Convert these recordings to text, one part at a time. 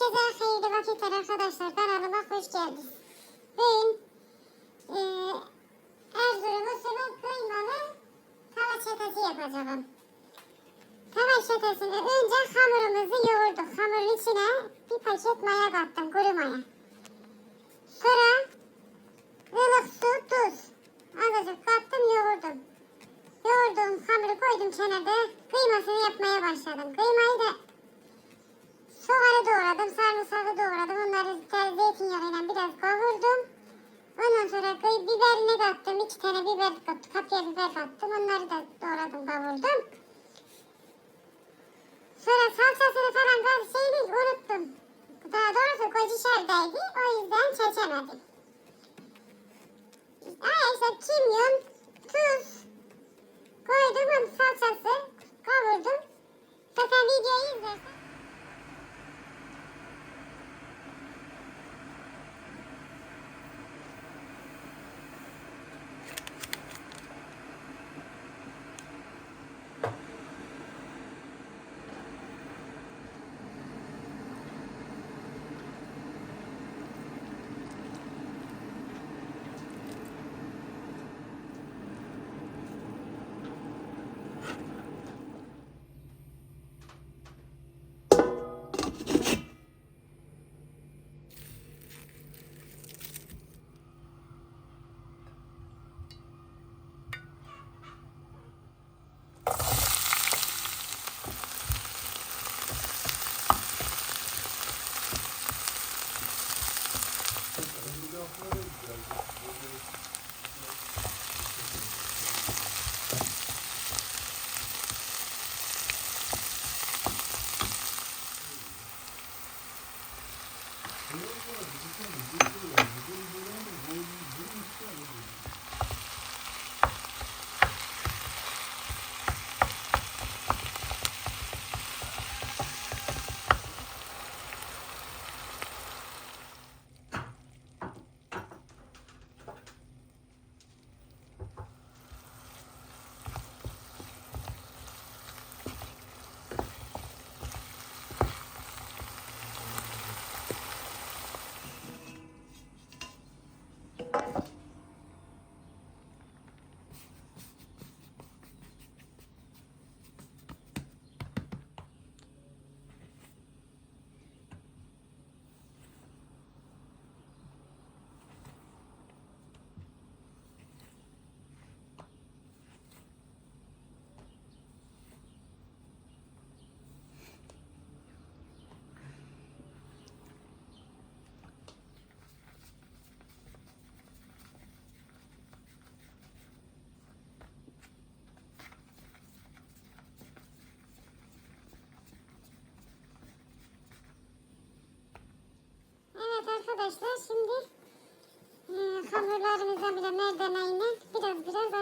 Herkese hayırlı vakitler arkadaşlar. Kanalıma hoş geldiniz. Bugün e, Erzurum usulü kıymalı tava çetesi yapacağım. Tava çetesini önce hamurumuzu yoğurduk. Hamurun içine bir paket maya kattım, kuru maya. Sonra ılık su, tuz. Azıcık kattım, yoğurdum. Yoğurdum, hamuru koydum kenarda. Kıymasını yapmaya başladım. Kıymayı da İki tane biber. Kapya biber kattım. Onları da doğradım, kavurdum. Sonra salçasını falan gaz şeyini unuttum. Daha doğrusu koca O yüzden çekemedim.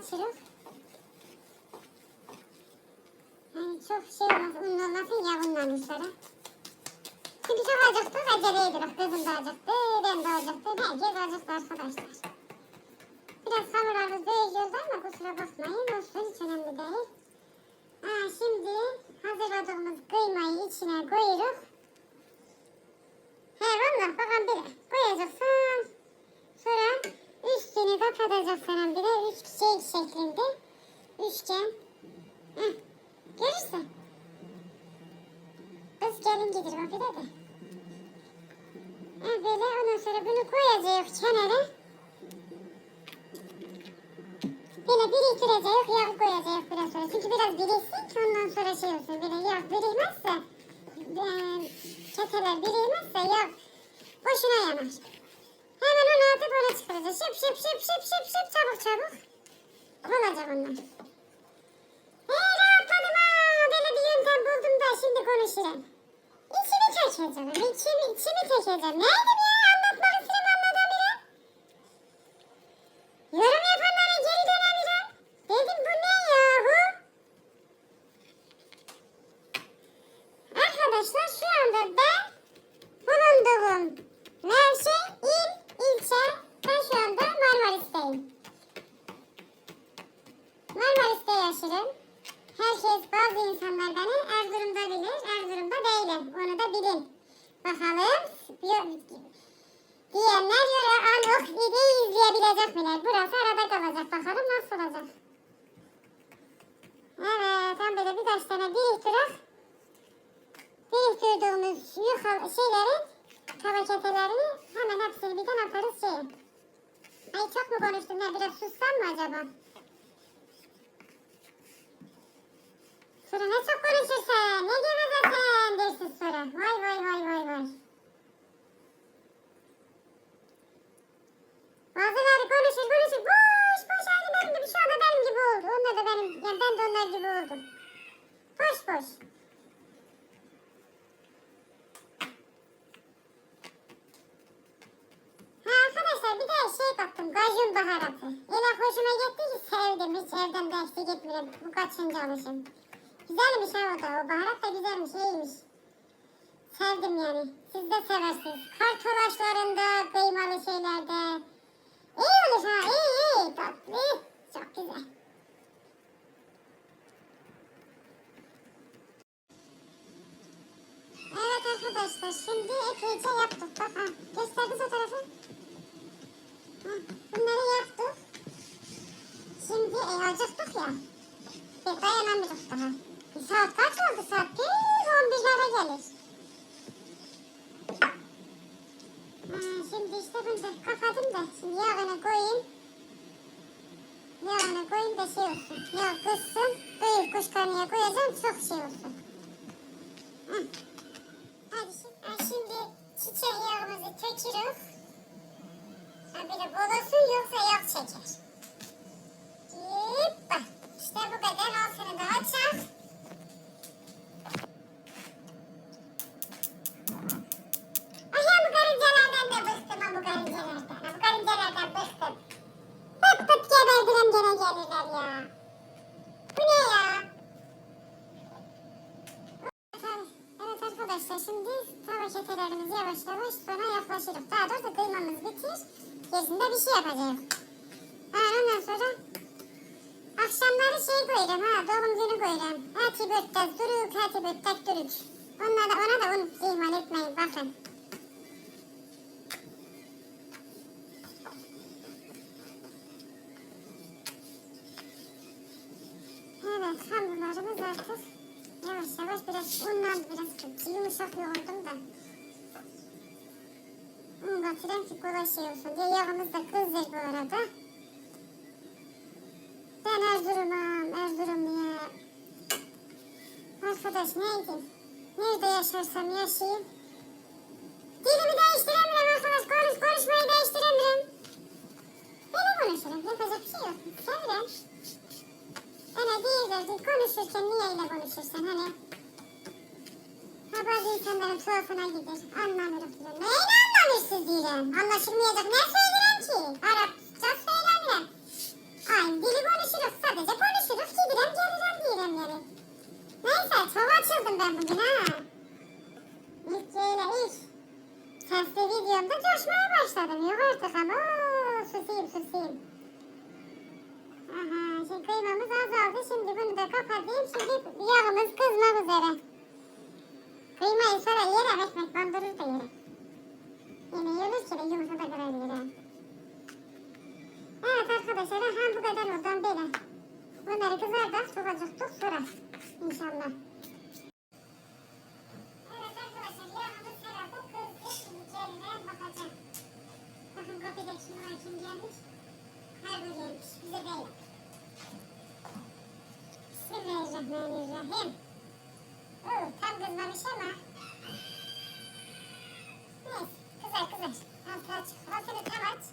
Açıyoruz. Yani çok şey olmaz, unlu olmasın ya bundan sonra. Çünkü çok acıktık, acele ediyoruz. Kızım da acıktı, ben de acıktım. Herkes acıktı arkadaşlar. Biraz hamurlarımızı değişiyoruz ama kusura bakmayın. Olsun hiç önemli değil. Aa, şimdi hazırladığımız kıymayı içine koyuyoruz. Gelin gelir bir de böyle ondan sonra bunu koyacağız kenara. Böyle biriktireceğiz, yağ koyacağız biraz sonra. Çünkü biraz biriksin ki ondan sonra şey olsun. Böyle yağ birikmezse, e, keteler birikmezse yağ boşuna yanar. Hemen onu atıp öyle çıkaracağız. Şıp şıp şıp şıp şıp şıp çabuk çabuk. Olacak onlar. Hey rahatladım ha. Böyle bir yöntem buldum da şimdi konuşurum. İçimi çekeceğim. İçimi, içimi çekeceğim. Neydi bu ya? Olacak. Evet. Tam böyle birkaç tane biriktirip biriktirdiğimiz yukarı şeylerin tabaketelerini hemen hepsini birden atarız şeye. Ay çok mu konuştum ya? Biraz sussam mı acaba? Sonra ne çok konuşursun, ne gevezesen dersin sonra. Vay vay vay vay vay. Bazıları konuşur konuşur boş boş aynı benim gibi şu anda benim gibi oldu. Onlar da benim, yani ben de onlar gibi oldum. Boş. Ha arkadaşlar bir de şey kattım gajun baharatı. Öyle hoşuma gitti ki sevdim hiç evden de eksik etmiyorum. Bu kaçıncı alışım. Güzelmiş ha o da o baharat da güzelmiş iyiymiş. Sevdim yani. Siz de seversiniz. Kartolaşlarında, kıymalı şeylerde. İyi olur ha iyi iyi tatlı. Çok güzel. Evet arkadaşlar şimdi epeyce yaptık. Bak ha gösterdi fotoğrafı. Bunları yaptık. Şimdi e, acıktık ya. Bir dayanamıyoruz daha. Bir saat kaç oldu saat? Bir 11'lere gelir. Ha, şimdi işte bunu da kapadım da şimdi yağını koyayım. Yağını koyayım da şey olsun. Yağ kızsın. Büyük kuşkarnıya koyacağım çok şey olsun. Hı. Ha, şimdi çiçek yağımızı tökürüz. Ha, böyle bol olsun yoksa yağ çeker. Hoppa. İşte bu kadar altını da açar. Ay ya yaklaşırız. Daha doğrusu kıymamız bitir. Gerisinde bir şey yapacağız. Ha, ondan sonra akşamları şey koyacağım ha doğum günü koyacağım. Hati böttek duruk hati böttek duruk. Ona da, ona da unut ihmal etmeyin bakın. Evet hamurlarımız artık yavaş yavaş biraz unlan biraz yumuşak yoğurdum da. Ki kolay şey olsun diye yağımız da kızdır bu arada. Ben Erzurum'um, Erzurumluya. Arkadaş neydi? Nerede yaşarsam yaşayayım. Dilimi değiştiremiyorum arkadaş. Konuş, konuşmayı değiştiremiyorum. Böyle konuşurum. Yapacak bir şey yok. Sevrem. Hani değildir. Konuşurken niye öyle konuşursun hani? Ha bazı insanların tuhafına gider. Anlamıyorum diyor. Anlamıyorsun diyorum. Anlaşılmayacak ne söylerim ki? Arapça söylemiyorum. Aynı dili konuşuruz. Sadece konuşuruz. Gidirem gelirim diyorum yani. Neyse çok açıldım ben bugün ha. İlk böyle ilk. Sesli videomda coşmaya başladım. Yok artık ama susayım susayım. Aha şimdi kıymamız azaldı. Şimdi bunu da kapatayım. Şimdi yağımız kızmak üzere. Kıymayı sonra yerim ekmek bandırır da yerim. Yemeği olur ki de yumurta da kırabilirim. Evet arkadaşlar ha bu kadar oldu böyle. Bunları sonra. İnşallah. Gelmiş. Her bu gelmiş. Bize değil. Bismillahirrahmanirrahim. Oo, tam kızmamış ama. Kızar kızar. Altı açık. Altını tam aç.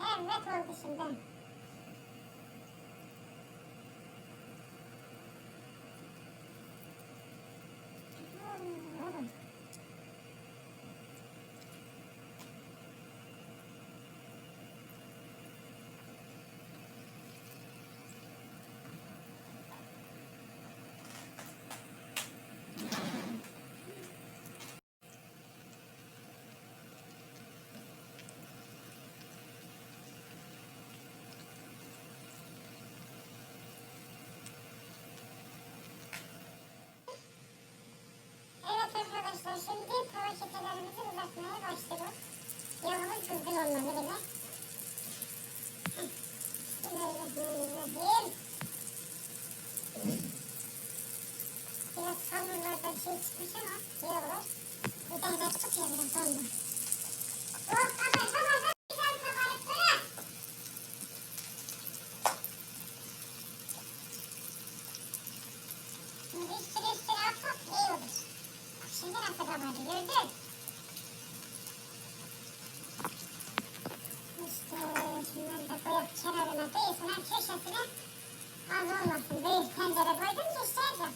Evet oldu şimdi. Evet arkadaşlar şimdi tava ketelerimizi uzatmaya başlıyoruz. Yağımız kızgın olmalı bile. Biraz hamurlarda bir şey çıkmış ama iyi olur. Bir de tutuyor biraz ondan. Oh kabar kabar köşesine az olmasın. Büyük tencere koydum ki işte yapacağım.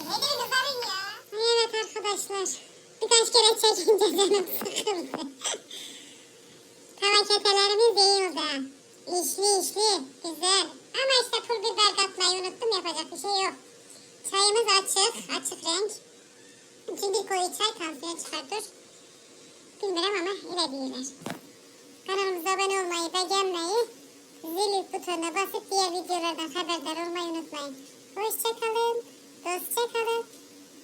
Nedir kızarın ya? Evet arkadaşlar. Birkaç kere çekince canım sıkıldı. Tava ketelerimiz iyi oldu. İşli işli. Güzel. Ama işte pul biber katmayı unuttum. Yapacak bir şey yok. Çayımız açık. Açık renk. Çünkü koyu çay tansiyon çıkartır. Bilmiyorum ama ile değiller. Kanalımıza abone olmayı, beğenmeyi, zil butonuna basıp diğer videolardan haberdar olmayı unutmayın. Hoşçakalın, dostça kalın,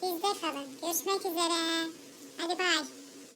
bizde kalın. Görüşmek üzere. Hadi bay.